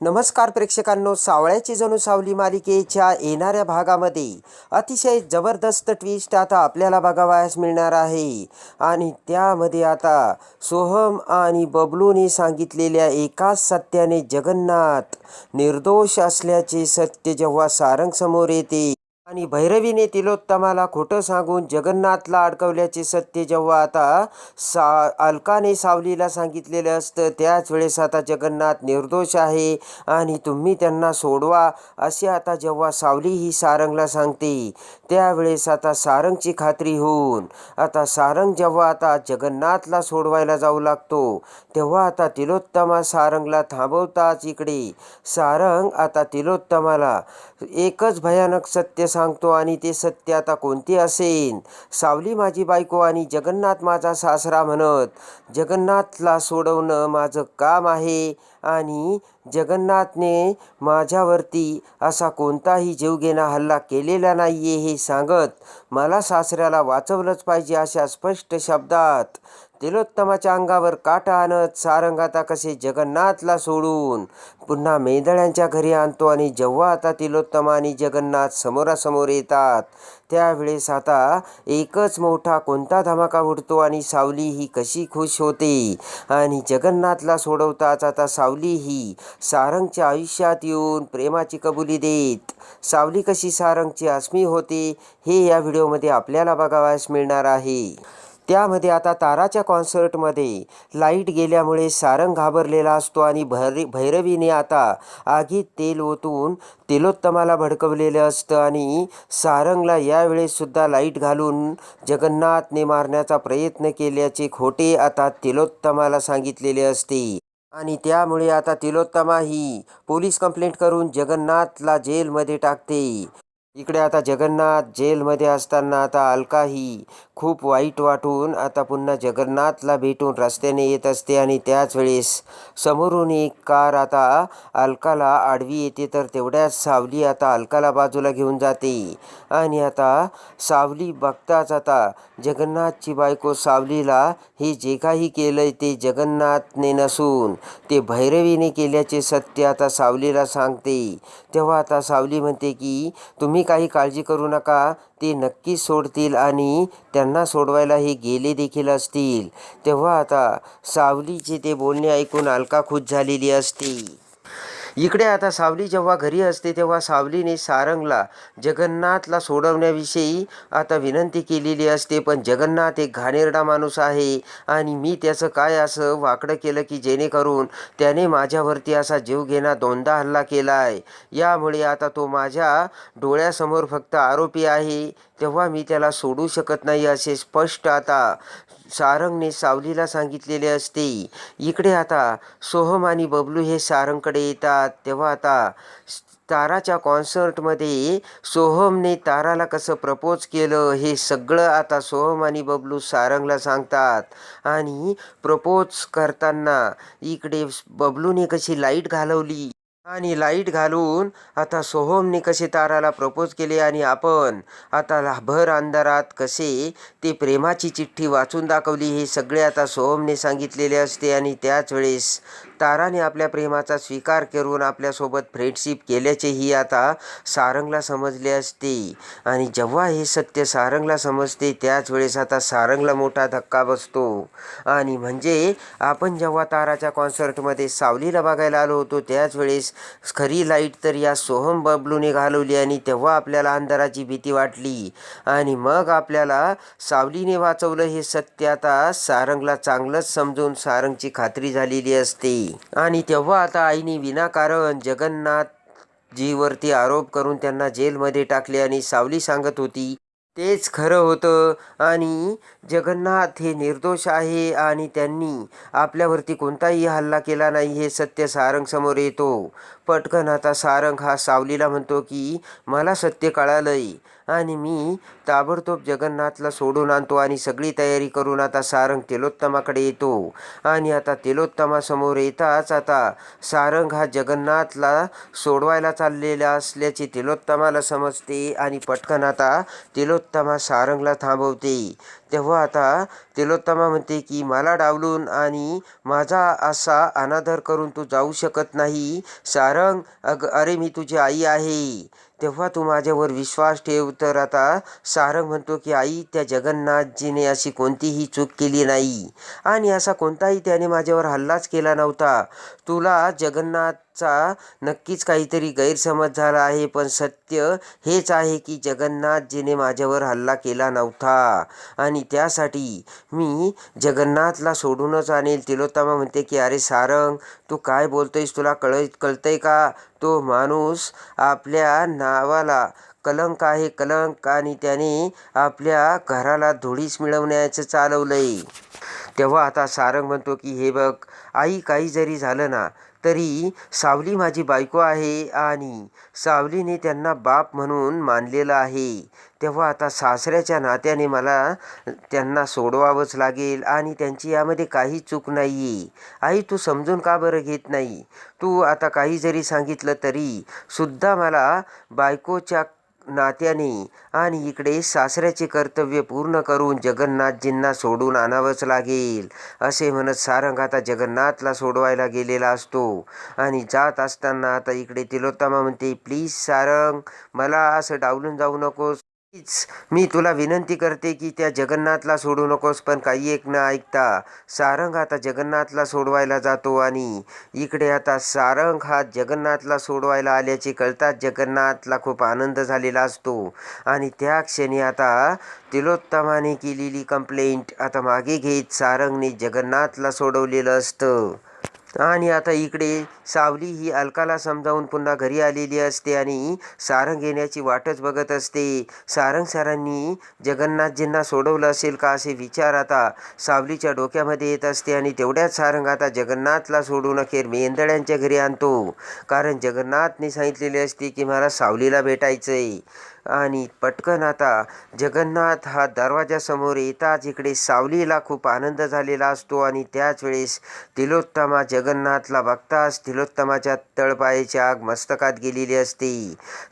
नमस्कार प्रेक्षकांनो सावळ्याची जणू सावली मालिकेच्या येणाऱ्या भागामध्ये अतिशय जबरदस्त ट्विस्ट आता आपल्याला बघावयास मिळणार आहे. आणि त्यामध्ये आता सोहम आणि बबलूने सांगितलेल्या एकाच सत्याने जगन्नाथ निर्दोष असल्याचे सत्य जेव्हा सारंग समोर येते आणि भैरवीने तिलोत्तमाला खोटं सांगून जगन्नाथला अडकवल्याचे सत्य जेव्हा आता सा अलकाने सावलीला सांगितलेलं असतं त्याच वेळेस आता जगन्नाथ निर्दोष आहे आणि तुम्ही त्यांना सोडवा असे आता जेव्हा सावली ही सारंगला सांगते. त्यावेळेस आता सारंगची खात्री होऊन आता सारंग जेव्हा आता जगन्नाथला सोडवायला जाऊ लागतो तेव्हा आता तिलोत्तमा सारंगला थांबवताच इकडे. सारंग आता तिलोत्तमाला एकच भयानक सत्य सांगतो आणि ते सत्य आता कोणते असेल सावली माझी बायको आणि जगन्नाथ माझा सासरा म्हणत जगन्नाथला सोडवणं माझं काम आहे. आणि जगन्नाथने माझ्यावरती असा कोणताही जीवघेणा हल्ला केलेला नाही आहे हे सांगत मला सासऱ्याला वाचवलंच पाहिजे अशा स्पष्ट शब्दात तिलोत्तमाच्या अंगावर काटा आणत सारंग आता कसे जगन्नाथला सोडून पुन्हा मेंदळ्यांच्या घरी आणतो आणि जेव्हा आता तिलोत्तमा आणि जगन्नाथ समोरासमोर येतात त्यावेळेस आता एकच मोठा कोणता धमाका उडतो आणि सावली ही कशी खुश होते? आणि जगन्नाथला सोडवताच आता सावली ही सारंगच्या आयुष्यात येऊन प्रेमाची कबुली देत. सावली कशी सारंगची अस्मी होते हे या व्हिडिओमध्ये आपल्याला बघावयास मिळणार आहे. त्यामध्ये आता ताराच्या कॉन्सर्टमध्ये लाइट गेल्यामुळे सारंग घाबरलेला असतो आणि भैर भैरवीने आता आगीत तेल ओतून तिलोत्तमाला भडकवलेलं असतं आणि सारंगला यावेळेससुद्धा लाइट घालून जगन्नाथने मारण्याचा प्रयत्न केल्याचे खोटे आता तिलोत्तमाला सांगितलेले असते. आणि त्यामुळे आता तिलोत्तमा ही पोलीस कंप्लेंट करून जगन्नाथला जेलमध्ये टाकते. इकडे आता जगन्नाथ जेलमध्ये असताना आता अलका ही खूप वाईट वाटून आता पुन्हा जगन्नाथला भेटून रस्त्याने येत असते आणि त्याच वेळेस समोरून एक कार आता अलकाला आडवी येते तर तेवढ्याच सावली आता अलकाला बाजूला घेऊन जाते. आणि आता सावली बघताच आता जगन्नाथची बायको सावलीला हे जे काही केलं ते जगन्नाथने नसून ते भैरवीने केल्याचे सत्य आता सावलीला सांगते. तेव्हा आता सावली म्हणते की तुम्ही काही काळजी करू नका. ते नक्कीच सोडतील आणि त्यांना सोडवायला हे गेले देखील असतील. तेव्हा आता सावलीचे ते बोलणे ऐकून अलका खुश झालेली असते. इकडे आता सावली जेव्हा घरी असते तेव्हा सावलीने सारंगला जगन्नाथला सोडवण्याविषयी आता विनंती केलेली असते. पण जगन्नाथ एक घाणेरडा माणूस आहे आणि मी त्याचं काय असं वाकडं केलं की जेणेकरून त्याने माझ्यावरती असा जीवघेणा दोनदा हल्ला केला आहे. यामुळे आता तो माझ्या डोळ्यासमोर फक्त आरोपी आहे. तेव्हा मी त्याला सोडू शकत नाही असे स्पष्ट आता सारंगने सावलीला सांगितलेले असते. इकडे आता सोहम आणि बबलू हे सारंगकडे येतात. तेव्हा आता ताराच्या कॉन्सर्टमध्ये सोहमने ताराला कसं प्रपोज केलं हे सगळं आता सोहम आणि बबलू सारंगला सांगतात. आणि प्रपोज करताना इकडे बबलूने कशी लाइट घालवली. आणि लाइट घालून आता सोहमने कसे ताराला प्रपोज केले आणि आपण आता लाभर अंधारात कसे ते प्रेमाची चिठ्ठी वाचून दाखवली हे सगळे आता सोहमने सांगितलेले असते आणि त्याच वेळेस ताराने आपल्या प्रेमाचा स्वीकार करून आपल्यासोबत फ्रेंडशिप केल्याचेही आता सारंगला समजले असते. आणि जेव्हा हे सत्य सारंगला समजते त्याच वेळेस आता सारंगला मोठा धक्का बसतो. आणि म्हणजे आपण जेव्हा ताराच्या कॉन्सर्टमध्ये सावलीला बघायला आलो होतो त्याच वेळेस खरी लाइट तर या सोहम बबलूने घालवली आणि तेव्हा आपल्याला अंधाराची भीती वाटली. आणि मग आपल्याला सावलीने वाचवलं हे सत्य आता सारंगला चांगलंच समजून सारंगची खात्री झालेली असते. आणि तेव्हा आता आईने विनाकारण जगन्नाथ जीवरती आरोप करून त्यांना जेलमध्ये टाकले आणि सावली सांगत होती तेच खरं होतं. आणि जगन्नाथ हे निर्दोष आहे आणि त्यांनी आपल्यावरती कोणताही हल्ला केला नाही हे सत्य सारंग समोर येतो. पटकन आता सारंग हा सावलीला म्हणतो की मला सत्य कळालंय. आणि मी ताबडतोब जगन्नाथला सोडून आणतो आणि सगळी तयारी करून आता सारंग तिलोत्तमाकडे येतो. आणि आता तिलोत्तमासमोर येताच आता सारंग हा जगन्नाथला सोडवायला चाललेला असल्याचे तिलोत्तमाला समजते आणि पटकन आता तिलोत्तमा सारंगला थांबवते. तेव्हा आता तिलोत्तमा म्हणते की मला डावलून आणि माझा असा अनादर करून तू जाऊ शकत नाही. सारंग अग अरे मी तुझी आई आहे. तेव्हा तू माझ्यावर विश्वास ठेव. तर आता सारंग म्हणतो की आई त्या जगन्नाथजीने अशी कोणतीही चूक केली नाही. आणि असा कोणताही त्याने माझ्यावर हल्लाच केला नव्हता. तुला जगन्नाथ जगन्नाथचा नक्कीच काहीतरी गैरसमज झाला आहे पण सत्य हेच आहे की जगन्नाथजीने माझ्यावर हल्ला केला नव्हता. आणि त्यासाठी मी जगन्नाथला सोडूनच आणेल. तिलोत्तमा म्हणते की अरे सारंग तू काय बोलतोयस? तुला कळ कळतंय का? तो माणूस आपल्या नावाला कलंक आहे कलंक. आणि त्याने आपल्या घराला धुळीस मिळवण्याचं चालवलंय. तेव्हा आता सारंग म्हणतो की हे बघ आई काही जरी झालं ना तरी सावली माझी बायको आहे आणि सावलीने त्यांना बाप म्हणून मानलेलं आहे. तेव्हा आता सासऱ्याच्या नात्याने मला त्यांना सोडवावंच लागेल आणि त्यांची यामध्ये काही चूक नाही आहे आई तू समजून का बरं घेत नाही? तू आता काही जरी सांगितलं तरी सुद्धा मला बायकोच्या नात्याने आणि इकडे सासऱ्याचे कर्तव्य पूर्ण करून जगन्नाथजींना सोडून आणावंच लागेल असे म्हणत सारंग आता जगन्नाथला सोडवायला गेलेला असतो. आणि जात असताना आता इकडे तिलोत्तमा म्हणते प्लीज सारंग मला असं डावलून जाऊ नकोस. मी तुला विनंती करते की त्या जगन्नाथला सोडू नकोस पण काही एक न ऐकता सारंग आता जगन्नाथला सोडवायला जातो आणि इकडे आता सारंग हा जगन्नाथला सोडवायला आल्याचे कळताच जगन्नाथला खूप आनंद झालेला असतो. आणि त्या क्षणी आता तिलोत्तमाने केलेली कंप्लेंट आता मागे घेत सारंगने जगन्नाथला सोडवलेलं असतं. आणि आता इकडे सावली ही अलकाला समजावून पुन्हा घरी आलेली असते आणि सारंग येण्याची वाटच बघत असते. सारंग सरांनी जगन्नाथजींना सोडवलं असेल का असे विचार आता सावलीच्या डोक्यामध्ये येत असते आणि तेवढ्याच सारंग आता जगन्नाथला सोडून अखेर मेंदळ्यांच्या घरी आणतो. कारण जगन्नाथने सांगितलेले असते की मला सावलीला भेटायचं आहे आणि पटकन आता जगन्नाथ हा दरवाजासमोर येताच इकडे सावलीला खूप आनंद झालेला असतो आणि त्याच वेळेस तिलोत्तमा जगन्नाथला बघताच तिलोत्तमाच्या तळपायाची आग मस्तकात गेलेली असते.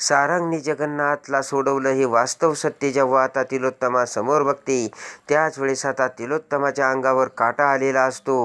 सारंगने जगन्नाथला सोडवलं हे वास्तव सत्य जेव्हा आता तिलोत्तमा समोर बघते त्याच वेळेस आता तिलोत्तमाच्या अंगावर काटा आलेला असतो.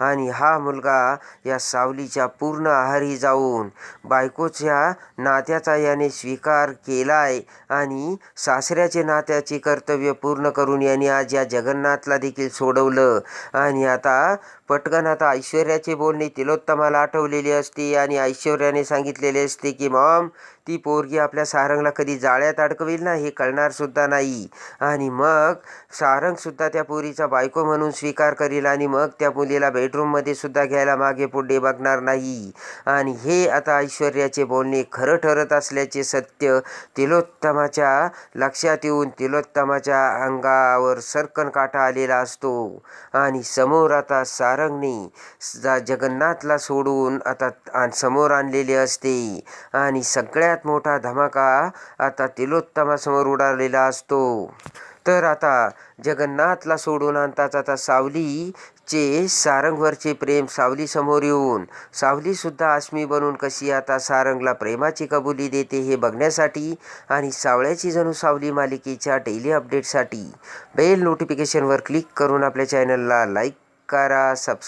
आणि हा मुलगा या सावलीच्या पूर्ण आहारी जाऊन बायकोच्या नात्याचा याने स्वीकार केलाय. आणि सासऱ्याचे नात्याचे कर्तव्य पूर्ण करून यांनी आज या जगन्नाथला देखील सोडवलं. आणि आता पटकन आता ऐश्वर्याचे बोलणे तिलोत्तमाला आठवलेली असते आणि ऐश्वर्याने सांगितलेले असते की मॉम ती पोरगी आपल्या सारंगला कधी जाळ्यात अडकवेल ना हे कळणारसुद्धा नाही. आणि मग? सारंगसुद्धा त्या पोरीचा बायको म्हणून स्वीकार करील आणि मग त्या मुलीला बेडरूममध्ये सुद्धा घ्यायला मागे पुढे बघणार नाही. आणि हे आता ऐश्वर्याचे बोलणे खरं ठरत असल्याचे सत्य तिलोत्तमाच्या लक्षात येऊन तिलोत्तमाच्या अंगावर सरकन काटा आलेला असतो. आणि समोर आता सारंगने जा जगन्नाथला सोडून आता समोर आणलेले असते. आणि सगळ्यात मोठा धमाका आता तिलोत्तमासमोर उडालेला असतो. तर आता जगन्नाथला सोडून आणताच आता सावलीचे सारंगवरचे प्रेम सावली समोर येऊन सावलीसुद्धा आश्मी बनून कशी आता सारंगला प्रेमाची कबुली देते हे बघण्यासाठी आणि सावळ्याची जणू सावली मालिकेच्या डेली अपडेटसाठी बेल नोटिफिकेशनवर क्लिक करून आपल्या चॅनलला लाईक करा सबस्क्राईब